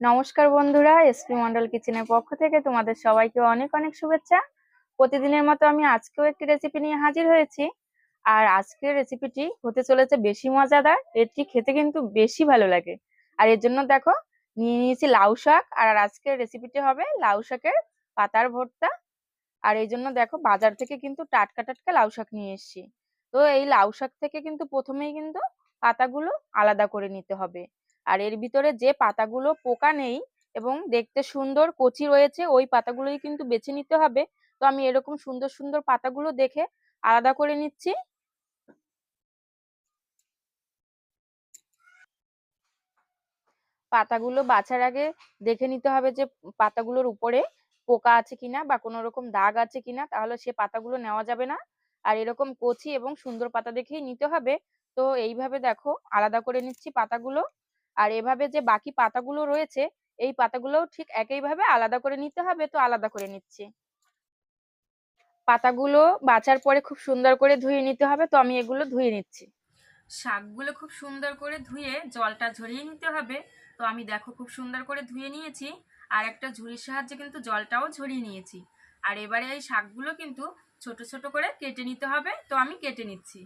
নমস্কার বন্ধুরা এসপি মন্ডল কিচেনের পক্ষ থেকে তোমাদের সবাইকে অনেক অনেক শুভেচ্ছা। প্রতিদিনের মতো আমি আজকেও একটি রেসিপি নিয়ে হাজির হয়েছি। আর আজকের রেসিপিটি হতে চলেছে বেশি মজাদার এটি খেতে কিন্তু বেশি ভালো লাগে। আর এর জন্য দেখো, নিয়ে নিয়েছি লাউ শাক, আর আজকের রেসিপিটি হবে লাউ শাকের পাতার ভর্তা। আর এই জন্য দেখো, বাজার থেকে কিন্তু টাটকা টাটকা লাউ শাক নিয়ে এসেছি। তো এই লাউ শাক থেকে কিন্তু প্রথমেই কিন্তু পাতাগুলো আলাদা করে নিতে হবে। আর এর ভিতরে যে পাতাগুলো পোকা নেই এবং দেখতে সুন্দর কচি রয়েছে, ওই পাতাগুলোই কিন্তু বেছে নিতে হবে। তো আমি এরকম সুন্দর সুন্দর পাতাগুলো দেখে আলাদা করে নিচ্ছি। পাতাগুলো বাছার আগে দেখে নিতে হবে যে পাতাগুলোর উপরে পোকা আছে কিনা বা কোনো রকম দাগ আছে কিনা, তাহলে সে পাতাগুলো নেওয়া যাবে না। আর এরকম কচি এবং সুন্দর পাতা দেখেই নিতে হবে। তো এইভাবে দেখো, আলাদা করে নিচ্ছি পাতাগুলো। আর এভাবে যে বাকি পাতাগুলো রয়েছে, এই পাতাগুলোও ঠিক একইভাবে আলাদা করে নিতে হবে তো আলাদা করে নিচ্ছি। পাতাগুলো বাঁচার পরে খুব সুন্দর করে ধুয়ে নিতে হবে তো আমি এগুলো ধুয়ে নিচ্ছি। শাকগুলো খুব সুন্দর করে ধুয়ে জলটা ঝরিয়ে নিতে হবে তো আমি দেখো খুব সুন্দর করে ধুয়ে নিয়েছি আর একটা ঝুড়ির সাহায্যে কিন্তু জলটাও ঝরিয়ে নিয়েছি। আর এবারে এই শাকগুলো কিন্তু ছোট ছোট করে কেটে নিতে হবে তো আমি কেটে নিচ্ছি।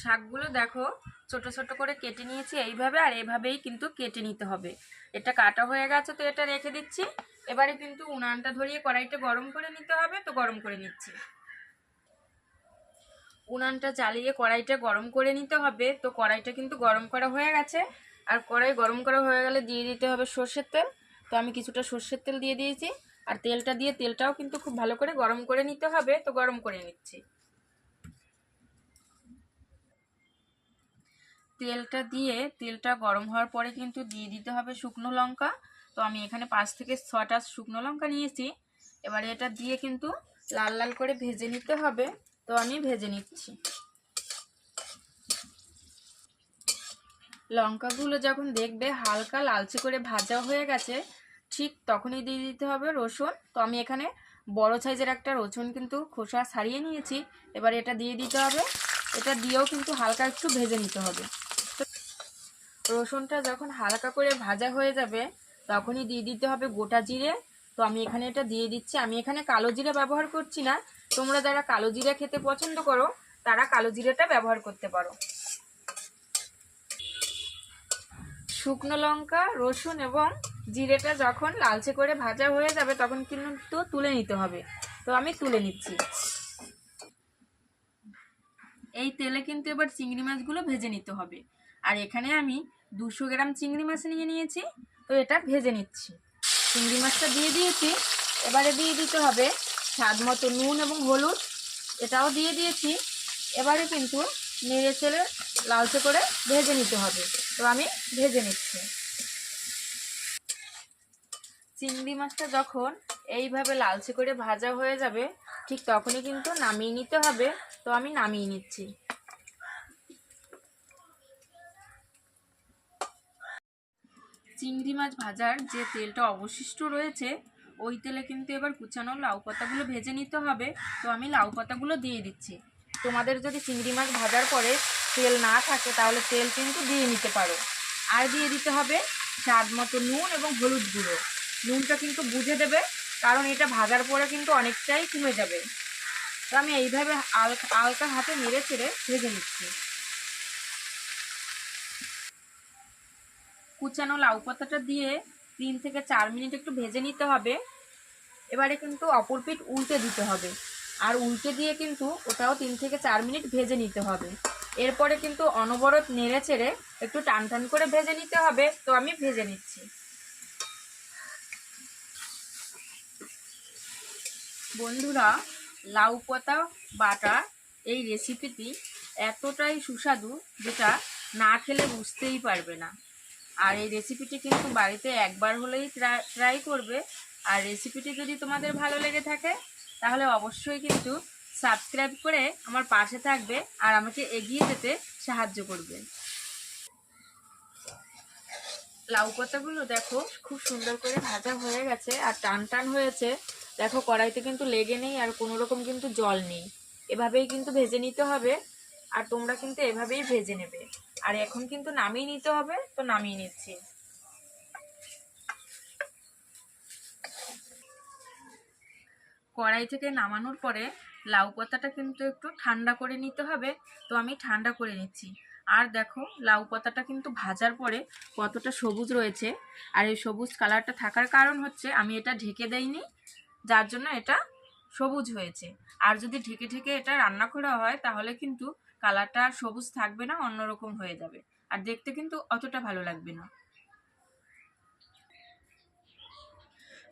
শাকগুলো দেখো, ছোট ছোট করে কেটে নিয়েছি এইভাবে, আর এভাবেই কিন্তু কেটে নিতে হবে। এটা কাটা হয়ে গেছে তো এটা রেখে দিচ্ছি। এবারে কিন্তু উনানটা ধরিয়ে কড়াইটা গরম করে নিতে হবে, তো গরম করে নিচ্ছি। উনানটা চালিয়ে কড়াইটা গরম করে নিতে হবে, তো কড়াইটা কিন্তু গরম করা হয়ে গেছে। আর কড়াই গরম করা হয়ে গেলে দিয়ে দিতে হবে সর্ষের তেল, তো আমি কিছুটা সর্ষের তেল দিয়ে দিয়েছি। আর তেলটা দিয়ে তেলটাও কিন্তু খুব ভালো করে গরম করে নিতে হবে, তো গরম করে নিচ্ছি। তেলটা দিয়ে, তেলটা গরম হওয়ার পরে কিন্তু দিয়ে দিতে হবে শুকনো লঙ্কা। তো আমি এখানে পাঁচ থেকে ছটা শুকনো লঙ্কা নিয়েছি। এবারে এটা দিয়ে কিন্তু লাল লাল করে ভেজে নিতে হবে। তো আমি ভেজে নিচ্ছি। লঙ্কাগুলো যখন দেখবে হালকা লালচে করে ভাজা হয়ে গেছে, ঠিক তখনই দিয়ে দিতে হবে রসুন। তো আমি এখানে বড় সাইজের একটা রসুন কিন্তু খোসা ছাড়িয়ে নিয়েছি। এবার এটা দিয়ে দিতে হবে। এটা দিয়েও কিন্তু হালকা একটু ভেজে নিতে হবে। রসুনটা যখন হালকা করে ভাজা হয়ে যাবে, তখনই দিয়ে দিতে হবে গোটা জিরে। তো আমি এখানে এটা দিয়ে দিচ্ছি। আমি এখানে কালো জিরে ব্যবহার করছি না। তোমরা যারা কালো জিরে খেতে পছন্দ করো, তারা কালো জিরেটা ব্যবহার করতে পারো। শুকনো লঙ্কা, রসুন এবং জিরেটা যখন লালচে করে ভাজা হয়ে যাবে, তখন কিন্তু তুলে নিতে হবে। তো আমি তুলে নিচ্ছি। এই তেলে কিন্তু এবার চিংড়ি মাছগুলো ভেজে নিতে হবে। আর এখানে আমি দুশো গ্রাম চিংড়ি মাছ নিয়ে নিয়েছি, তো এটা ভেজে নিচ্ছি। চিংড়ি মাছটা দিয়ে দিয়েছি, এবারে দিয়ে দিতে হবে স্বাদ মতো নুন এবং হলুদ, এটাও দিয়ে দিয়েছি। এবারে কিন্তু নেড়ে চেড়ে লালচে করে ভেজে নিতে হবে, তো আমি ভেজে নিচ্ছি। চিংড়ি মাছটা যখন এইভাবে লালচে করে ভাজা হয়ে যাবে, ঠিক তখনই কিন্তু নামিয়ে নিতে হবে, তো আমি নামিয়ে নিচ্ছি। চিংড়ি মাছ ভাজার যে তেলটা অবশিষ্ট রয়েছে, ওই তেলে কিন্তু এবার কুচানো লাউ পাতাগুলো ভেজে নিতে হবে। তো আমি লাউ পাতাগুলো দিয়ে দিচ্ছি। তোমাদের যদি চিংড়ি মাছ ভাজার পরে তেল না থাকে, তাহলে তেল কিন্তু দিয়ে নিতে পারো। আর দিয়ে দিতে হবে স্বাদ মতো নুন এবং হলুদ গুঁড়ো। নুনটা কিন্তু বুঝে দেবে, কারণ এটা ভাজার পরে কিন্তু অনেকটাই কমে যাবে। তো আমি এইভাবে আলকা হাতে নেড়ে চেড়ে ভেজে নিচ্ছি। কুচানো লাউ পাতাটা দিয়ে তিন থেকে চার মিনিট একটু ভেজে নিতে হবে। এবারে কিন্তু অপর পিঠ উল্টে দিতে হবে। আর উল্টে দিয়ে কিন্তু ওটাও তিন থেকে চার মিনিট ভেজে নিতে হবে। এরপরে কিন্তু অনবরত নেড়ে চেড়ে একটু টান টান করে ভেজে নিতে হবে। তো আমি ভেজে নিচ্ছি। বন্ধুরা, লাউ পাতা বাটা এই রেসিপিটি এতটাই সুস্বাদু যেটা না খেলে বুঝতেই পারবে না। আর এই রেসিপিটি কিন্তু বাড়িতে একবার হলেই ট্রাই করবে। আর রেসিপিটি যদি তোমাদের ভালো লেগে থাকে, তাহলে অবশ্যই কিন্তু সাবস্ক্রাইব করে আমার পাশে থাকবে আর আমাকে এগিয়ে যেতে সাহায্য করবে। লাউ পাতাগুলো দেখো, খুব সুন্দর করে ভাজা হয়ে গেছে আর টান টান হয়েছে। দেখো, কড়াইতে কিন্তু লেগে নেই আর কোনো রকম কিন্তু জল নেই। এভাবেই কিন্তু ভেজে নিতে হবে। আর তোমরা কিন্তু এভাবেই ভেজে নেবে। আর এখন কিন্তু নামিয়ে নিতে হবে, তো নামিয়ে নিচ্ছি। কড়াই থেকে নামানোর পরে লাউ পাতাটা কিন্তু একটু ঠান্ডা করে নিতে হবে, তো আমি ঠান্ডা করে নিচ্ছি। আর দেখো, লাউ পাতাটা কিন্তু ভাজার পরে কতটা সবুজ রয়েছে। আর এই সবুজ কালারটা থাকার কারণ হচ্ছে আমি এটা ঢেকে দেইনি, যার জন্য এটা সবুজ হয়েছে। আর যদি ঢেকে ঢেকে এটা রান্না করা হয়, তাহলে কিন্তু কালারটা আর সবুজ থাকবে না, অন্যরকম হয়ে যাবে। আর দেখতে কিন্তু অতটা ভালো লাগবে না।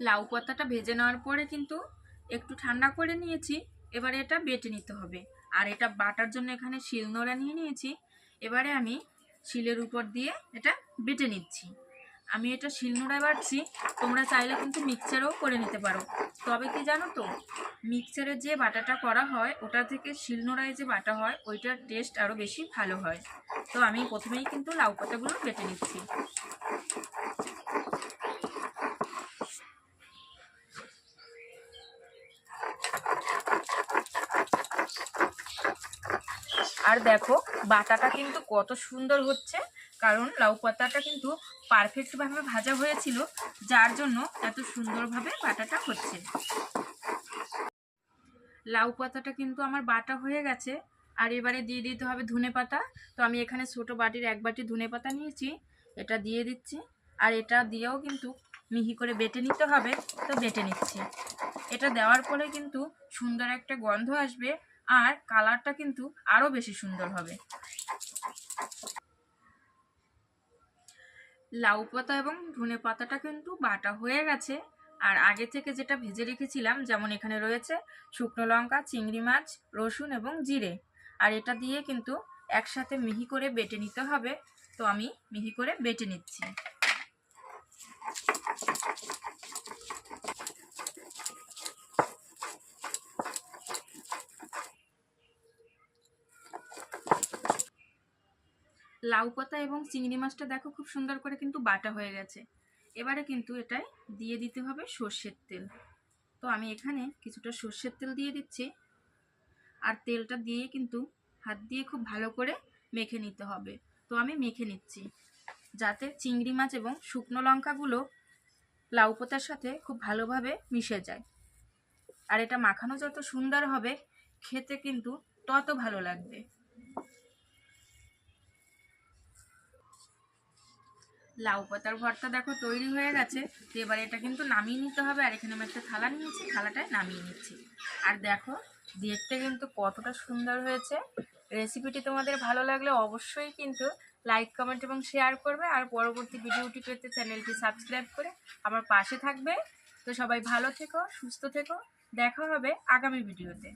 লাউ পাতাটা ভেজে নেওয়ার পরে কিন্তু একটু ঠান্ডা করে নিয়েছি, এবারে এটা বেটে নিতে হবে। আর এটা বাটার জন্য এখানে শিলনোড়া নিয়ে নিয়েছি, এবারে আমি শিলের উপর দিয়ে এটা বেটে নিচ্ছি। আমি এটা শিলনোড়ায় বাটছি, তোমরা চাইলে কিন্তু মিক্সচারেও করে নিতে পারো। তবে কি জানো তো মিক্সচারে যে বাটাটা করা হয়, ওটা থেকে শিলনোড়ায় যে বাটা হয়, ওইটার টেস্ট আরও বেশি ভালো হয়। তো আমি প্রথমেই কিন্তু লাউ পাতাগুলো বেটে নিচ্ছি। আর দেখো, বাটাটা কিন্তু কত সুন্দর হচ্ছে, কারণ লাউ পাতাটা কিন্তু পারফেক্টভাবে ভাজা হয়েছিল, যার জন্য এত সুন্দরভাবে বাটাটা হচ্ছে। লাউ পাতাটা কিন্তু আমার বাটা হয়ে গেছে। আর এবারে দিয়ে দিতে হবে ধনে পাতা। তো আমি এখানে ছোটো বাটির এক বাটি ধনে পাতা নিয়েছি, এটা দিয়ে দিচ্ছি। আর এটা দিয়েও কিন্তু মিহি করে বেটে নিতে হবে, তো বেটে নিচ্ছি। এটা দেওয়ার পরে কিন্তু সুন্দর একটা গন্ধ আসবে, আর কালারটা কিন্তু আরও বেশি সুন্দর হবে। লাউ পাতা এবং ধনে পাতাটা কিন্তু বাটা হয়ে গেছে। আর আগে থেকে যেটা ভেজে রেখেছিলাম, যেমন এখানে রয়েছে শুকনো লঙ্কা, চিংড়ি মাছ, রসুন এবং জিরে। আর এটা দিয়ে কিন্তু একসাথে মিহি করে বেটে নিতে হবে। তো আমি মিহি করে বেটে নিচ্ছি। লাউ পাতা এবং চিংড়ি মাছটা দেখো খুব সুন্দর করে কিন্তু বাটা হয়ে গেছে। এবারে কিন্তু এটাই দিয়ে দিতে হবে সর্ষের তেল। তো আমি এখানে কিছুটা সর্ষের তেল দিয়ে দিচ্ছি। আর তেলটা দিয়ে কিন্তু হাত দিয়ে খুব ভালো করে মেখে নিতে হবে। তো আমি মেখে নিচ্ছি। যাতে চিংড়ি মাছ এবং শুকনো লঙ্কাগুলো লাউ পাতার সাথে খুব ভালোভাবে মিশে যায়। আর এটা মাখানো যত সুন্দর হবে, খেতে কিন্তু তত ভালো লাগবে। লাউ পাতার ভর্তা দেখো তৈরি হয়ে গেছে। তো এবার এটা কিন্তু নামিয়ে নিতে হবে, আর এখানে আমি একটা থালা নিয়েছি, থালাটায় নামিয়ে নিচ্ছি। আর দেখো, দেখতে কিন্তু কতটা সুন্দর হয়েছে। রেসিপিটি তোমাদের ভালো লাগলে অবশ্যই কিন্তু লাইক, কমেন্ট এবং শেয়ার করবে, আর পরবর্তী ভিডিওটি পেতে চ্যানেলটি সাবস্ক্রাইব করে আমার পাশে থাকবে। তো সবাই ভালো থেকো, সুস্থ থেকো, দেখা হবে আগামী ভিডিওতে।